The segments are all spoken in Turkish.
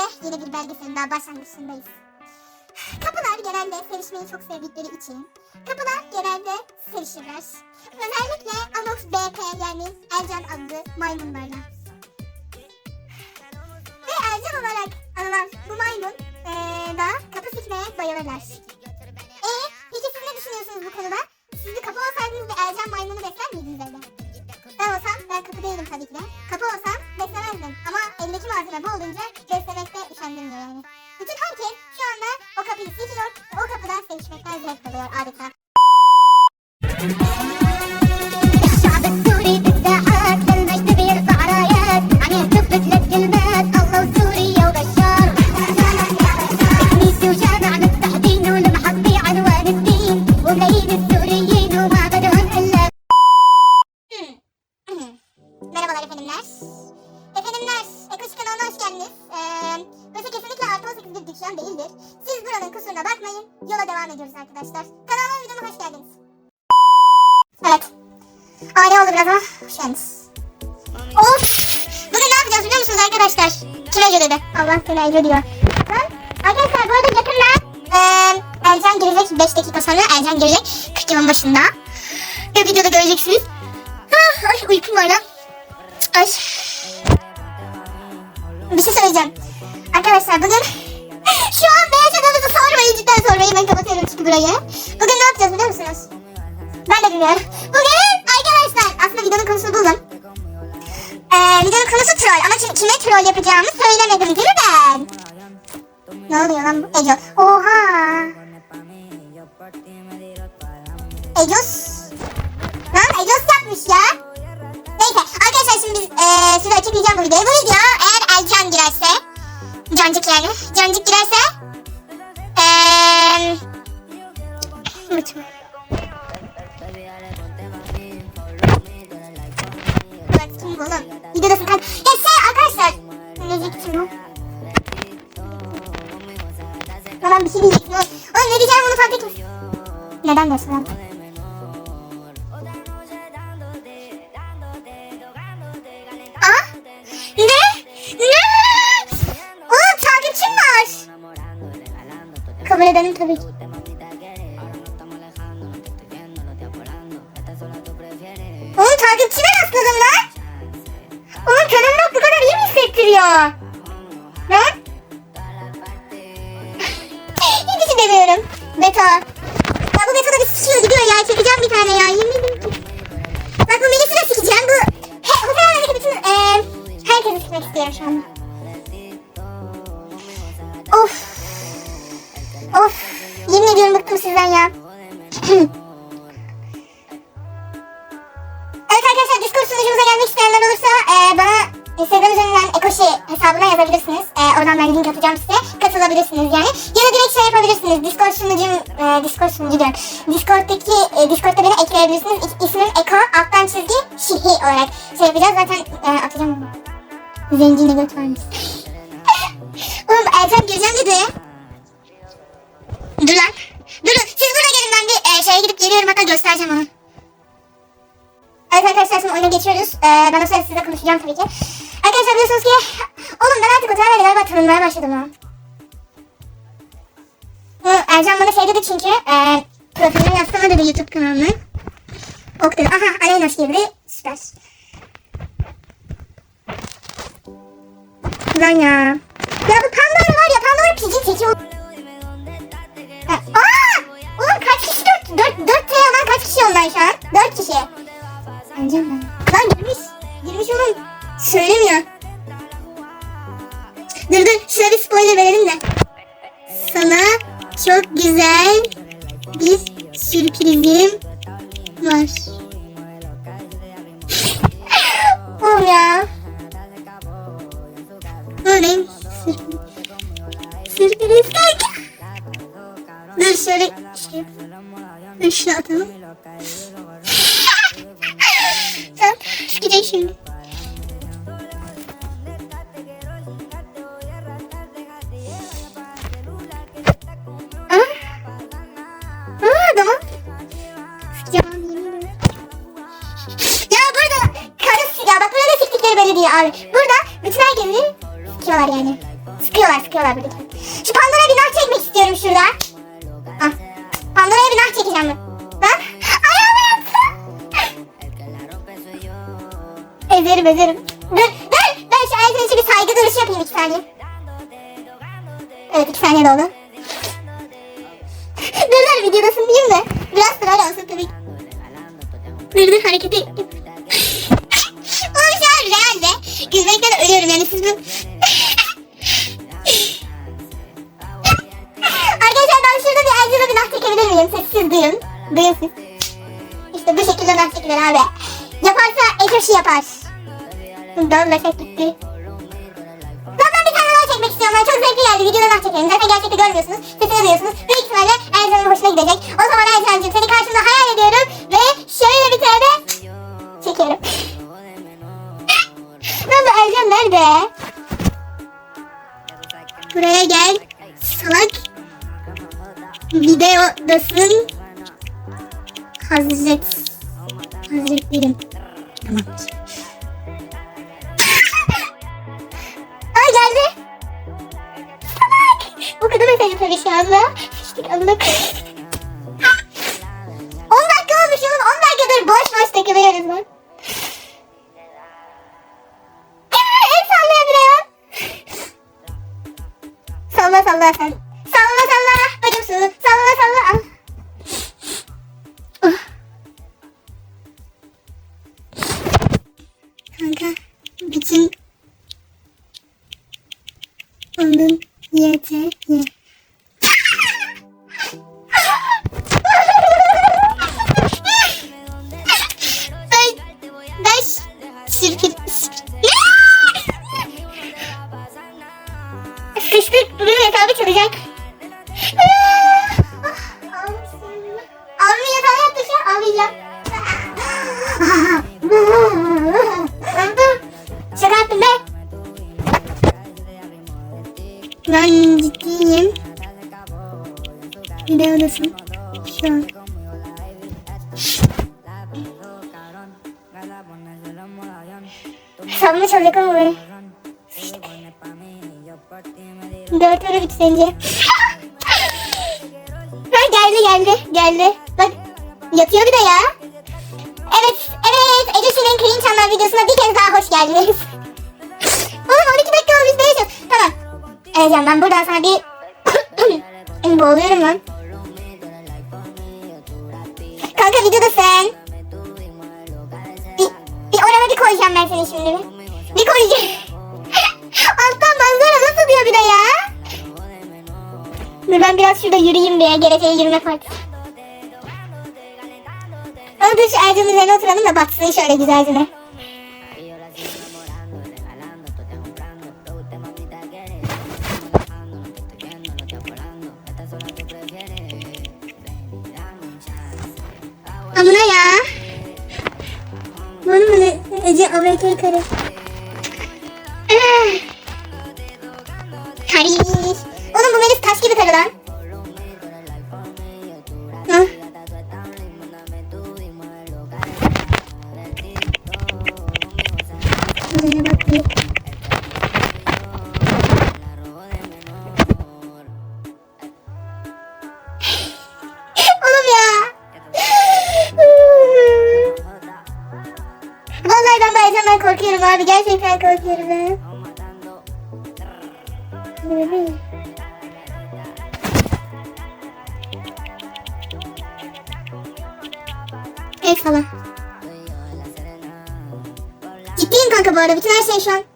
de yeni bir belgeselin daha başlangıçındayız. Kapılar genelde sevişmeyi çok sevdikleri için kapılar genelde sevişirler. Özellikle Anox BP yani Ercan adlı maymunlarla. Ve Ercan olarak anılan bu maymun eee da kapı sikmeye bayılırlar. E peki siz ne düşünüyorsunuz bu konuda? Siz bir kapı olsaydınız bir Ercan maymunu besler miydiniz evde? Ben kapı değilim tabii ki de. Kapı olsam beslemezdim. Ama eldeki malzeme bu olunca beslemekte üşendirmiyor yani. Bütün herkes şu anda o kapıyı sikiyor, o kapıdan sevişmekten zevk alıyor adeta. Ani oldu biraz ama geldiniz. Of! Bugün ne yapacağız biliyor musunuz arkadaşlar? Kim Ece dedi? Allah seni Ece diyor. Arkadaşlar bu arada yakında ee, Ercan gelecek 5 dakika sonra Ercan gelecek 40 yılın başında. Ve videoda göreceksiniz. Ah, ay uykum var lan. Ay. Bir şey söyleyeceğim. Arkadaşlar bugün şu an beyaz adamızı sormayın cidden sormayın ben kapatıyorum çünkü burayı. Bugün ne yapacağız biliyor musunuz? Ben de bilmiyorum. Bugün arkadaşlar aslında videonun konusunu buldum. Ee, videonun konusu troll ama kim, kime troll yapacağımı söylemedim değil mi ben? Ne oluyor lan bu? Ego. Oha. Egos. Lan Egos yapmış ya. Neyse arkadaşlar şimdi biz eee size açıklayacağım bu videoyu. Bu video eğer Ercan girerse, Cancık yani, Cancık girerse, eee... oğlum? Videodasın kan. Ya şey arkadaşlar. Ne diyecektim bu? Tamam bir şey diyecektim. Oğlum Oğlum ne diyeceğim bunu fark etmiş. Neden diyorsun lan? Ne? Ne? Oğlum takipçim var. Kabul edelim tabii ki. Göt varmış. Oğlum Ertem gireceğim dedi. Dur lan. Durun siz burada gelin ben bir eee şeye gidip geliyorum hatta göstereceğim onu. Evet arkadaşlar şimdi oyuna geçiyoruz. Ee, ben o sırada size konuşacağım tabii ki. Arkadaşlar biliyorsunuz ki oğlum ben artık o travmayla galiba tanınmaya başladım ha. Ercan bana şey dedi çünkü e, profiline yazsana dedi YouTube kanalını. Ok dedi. Aha Aleynas girdi. Süper. Lan ya. Ya bu Pandora var ya Pandora picin çekiyor. Şimdi. Aa. Aa, tamam. Ya, yemin ederim. Ya burada karısı ya burada siktikleri belli abi. Burada bütün herkesin sikiyorlar yani. Sıkıyorlar sıkıyorlar burada. Duruşu yapayım iki saniye. Evet iki saniye doldu. dur dur videodasın diyeyim de. Biraz sırayla olsun tabii. Dur dur hareketi. Oğlum şu an realde. Gülmekten ölüyorum yani siz bu. Arkadaşlar ben şurada bir Elçin'e bir nah çekebilir miyim? Sessiz duyun. Duyun siz. İşte bu şekilde nah çekilir abi. Yaparsa Ecoşi yapar. Dağla gitti. Ben çok zevkli geldi. Videoda nah çekelim. Zaten gerçekte görmüyorsunuz. Sesini duyuyorsunuz. Büyük ihtimalle Ercan'ın hoşuna gidecek. Takılıyoruz lan. El sallaya bile ya. Salla salla sen. Salla salla. Bacım su. Salla salla. Sıçtık bunun hesabı çalacak. Abimin yatağı yattı şu an ağlayacağım. Öldüm. Şaka yaptım be. Ben ciddiyim. Ne odasın? Şu an. Bitti sence. ha geldi geldi geldi. Bak yatıyor bir de ya. Evet evet Ece'sinin Clean Channel videosuna bir kez daha hoş geldiniz. Oğlum 12 dakika olmuş değişiyor. Tamam. Ece'm ben buradan sana bir... Boğuluyorum lan. Kanka videoda sen. Bir, bir orana bir koyacağım ben seni şimdi bir. Bir koyacağım. Alttan manzara nasıl diyor bir de ya? Dur ben biraz şurada yürüyeyim bir geleceğe yürüme partisi. Ama dur şu Ercan'ın üzerine oturalım da batsın şöyle güzelce de. Amına ya. Bunu mu? Ece Amerikan karı. Ah. Gibi karı lan. Hı? Oğlum ya. Vallahi ben Baycan'dan korkuyorum abi. Gerçekten korkuyorum ben. Bebeğim. El sala. Ciddiyim kanka bu arada. Bütün her şey şu an.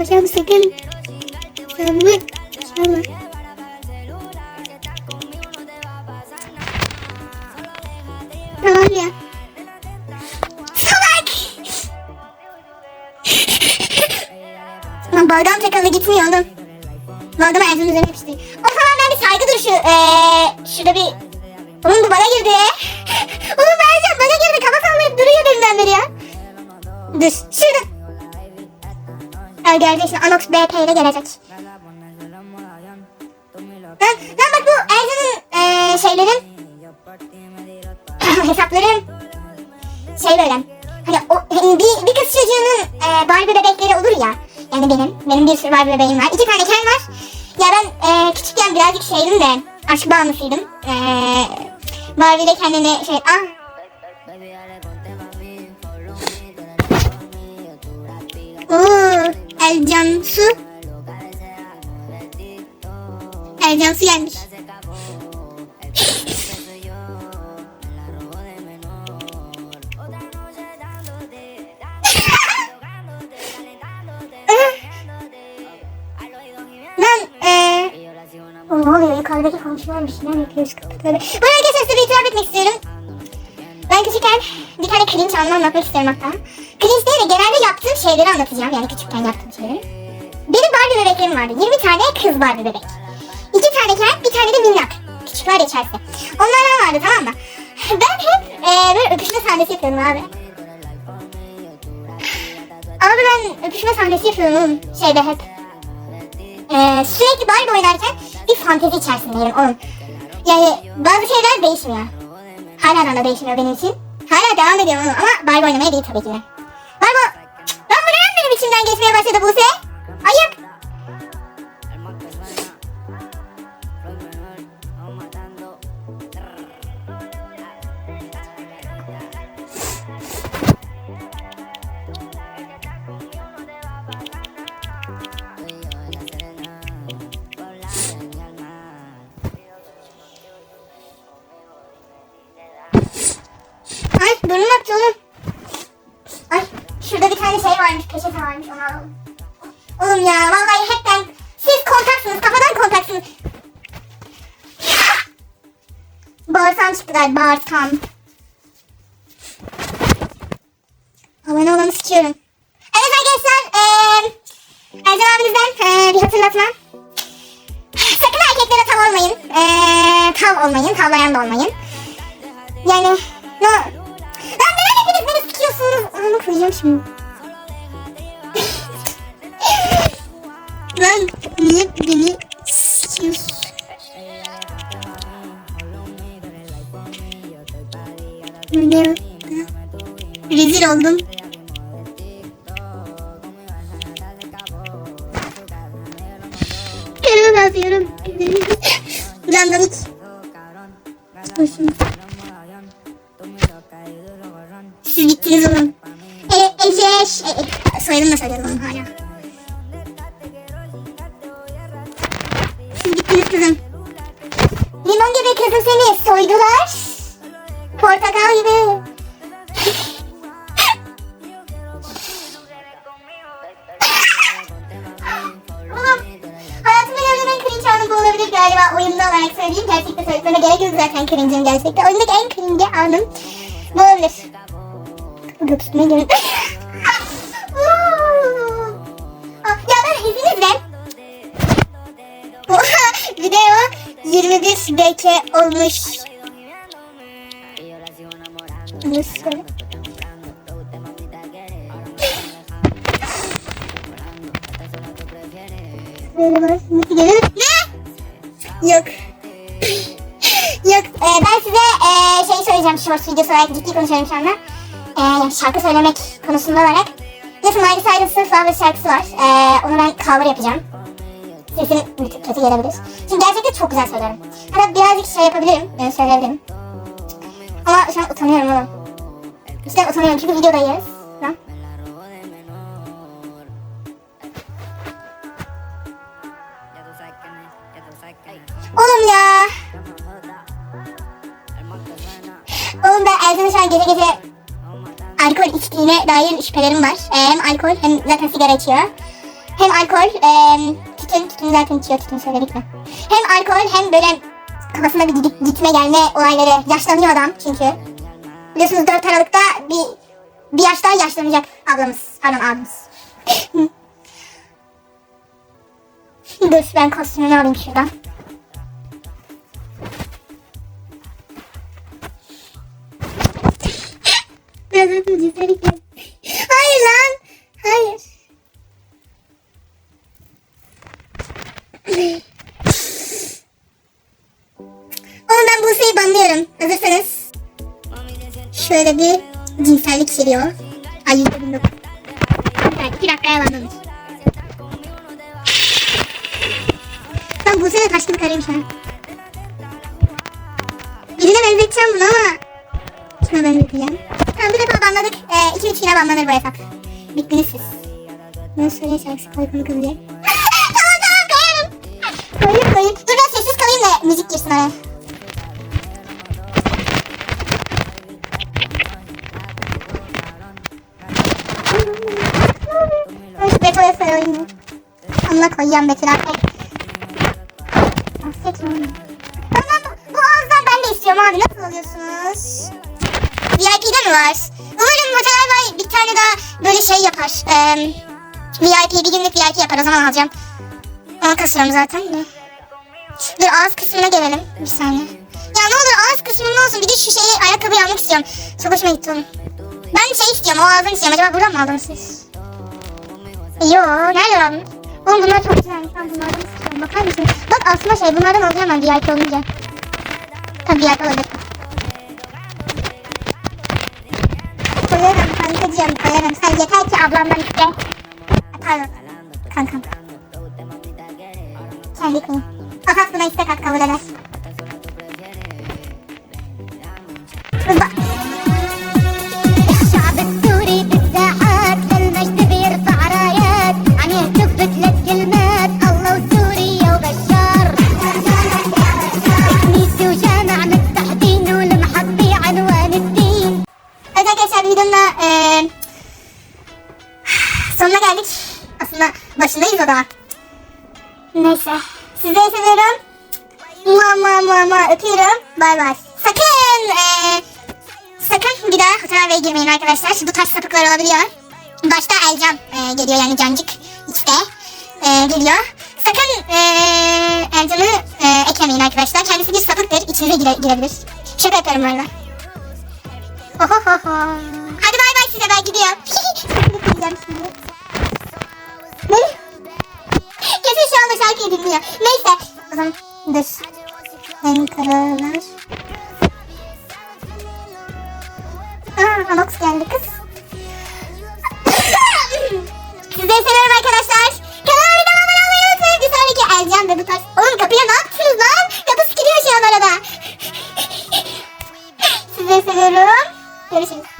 Hocam sakın. Çalma. Çalma. Tamam ya. Salak. Lan bardağım takalı gitmiyor oğlum. Adamı Ercan'ın üzerine yapıştı. O zaman ben bir saygı duruşu. Ee, şurada bir... Oğlum bu bana girdi. Oğlum Ercan bana girdi. Kafa sallayıp duruyor deminden beri ya. Dur. Şurada. Ay geldi şimdi Anox BP gelecek. Lan, lan bak bu Ercan'ın ee, şeylerin hesapların şey böyle. Hani o, bir, bir kız çocuğunun e, Barbie bebekleri olur ya. Yani benim benim bir sürü Barbie bebeğim var. İki tane Ken var. Ya ben e, küçükken birazcık şeydim de aşk bağımlısıydım. E, Barbie de kendine şey ah. Oo, Elcan Su Elcan Su gelmiş Lan eee o ne oluyor yukarıdaki komşular bir şeyler yapıyor sıkıntıları. Bu arada arkadaşlar size bir itiraf etmek istiyorum. Ben küçükken bir tane cringe anımı anlatmak istiyorum hatta. Cringe değil de genelde yaptığım şeyleri anlatacağım yani küçükken yaptığım şeyleri. Benim Barbie bebeklerim vardı. 20 tane kız Barbie bebek. İki tane ken, bir tane de minnak. Küçükler içerisi. Onlardan vardı tamam mı? Ben hep eee böyle öpüşme sahnesi yapıyordum abi. Abi ben öpüşme sahnesi yapıyorum oğlum. Şeyde hep. Ee, sürekli Barbie oynarken bir fantezi içerisindeyim oğlum. Yani bazı şeyler değişmiyor. Hala da değişmiyor benim için. Hala devam ediyorum oğlum ama Barbie oynamaya değil tabii ki de. Barbie... Lan bu neden benim içimden geçmeye başladı Buse? Ayıp. Galiba bağırsam. Abone olanı sıçıyorum. Evet arkadaşlar eee Ercan abinizden eee, bir hatırlatma. Sakın erkeklere tav olmayın. Eee tav olmayın, tavlayan da olmayın. Ne? Rezil oldum. Kenara yazıyorum. Ulan. Hoşum. Siz gittiniz oğlum. Olarak söyleyeyim. Gerçekte söylememe gerek yok zaten cringe'in gerçekten. Oyundaki en cringe anım bu olabilir. Götürme gelin. Ah, ya ben izninizle video 21 dakika olmuş. Nasıl? Ne? Yok. Yok. Ee, ben size ee, şey söyleyeceğim. Short videosu olarak ciddi konuşuyorum şu anda. Ee, şarkı söylemek konusunda olarak. Biliyorsun Miley Cyrus'ın Flowers şarkısı var. Ee, onu ben cover yapacağım. Sesim kötü gelebilir. Şimdi gerçekten çok güzel söylerim. Hatta birazcık şey yapabilirim. Yani söyleyebilirim. Ama şu an utanıyorum oğlum. İşte utanıyorum çünkü videodayız. Oğlum ben Ercan'ın şu an gece gece alkol içtiğine dair şüphelerim var. Ee, hem alkol hem zaten sigara içiyor. Hem alkol, e, tütün, tütün zaten içiyor, tütün söyledik mi? Hem alkol hem böyle kafasında bir gitme gelme olayları. Yaşlanıyor adam çünkü. Biliyorsunuz 4 Aralık'ta bir, bir yaş yaşlanacak ablamız. Pardon abimiz. Dur ben kostümünü alayım şuradan. kazandım cesaret Hayır lan. Hayır. Oğlum ben Buse'yi banlıyorum. Hazırsanız. Şöyle bir cinsellik geliyor. Ay %19. Banlanır bu hesap. Bittiniz siz. Ne söyle şarkısı koy konu kız diye. tamam tamam koyarım. Koyayım koyayım. Dur ben sessiz kalayım da müzik girsin araya. Hoş Beto'ya sarılayım. Amına koyacağım Betül. Yapar zaman alacağım. Onu kasıyorum zaten de. Dur ağız kısmına gelelim. Bir saniye. Ya ne olur ağız kısmında olsun. Bir de şu şeyi ayakkabıyı almak istiyorum. Çok hoşuma gitti onun. Ben şey istiyorum o ağzını istiyorum. Acaba buradan mı aldınız siz? Yo nereden aldın? Oğlum bunlar çok güzelmiş. Ben bunlardan istiyorum. Bakar mısın? Bak aslında şey bunlardan alacağım ben VIP olunca. Tabii VIP olacak. Koyarım kankacığım koyarım. Sen yeter ki ablamdan iste. Pardon. カンカン。ャリ。は、スナイスかったカブし。うまっ。Da. Neyse. Sizleri seviyorum. Mua mua mua mua öpüyorum. Bay bay. Sakın eee sakın bir daha Hasan Bey'e girmeyin arkadaşlar. Bu taş sapıklar olabiliyor. Başta Elcan eee, geliyor yani Cancık X'de eee, geliyor. Sakın eee Elcan'ı eee, eklemeyin arkadaşlar. Kendisi bir sapıktır. İçinize gire- girebilir. Şaka yapıyorum böyle. Ohohoho. Hadi bay bay size ben gidiyorum. anda şarkıyı dinliyor. Neyse. O zaman dur. En karalar. Aa, Anox geldi kız. Sizleri seviyorum arkadaşlar. Kanalıma videoma abone olmayı unutmayın. Bir sonraki Elcan ve bu tarz. Oğlum kapıya ne yaptınız lan? Kapı sikiliyor şu an arada. Sizleri seviyorum. Görüşürüz.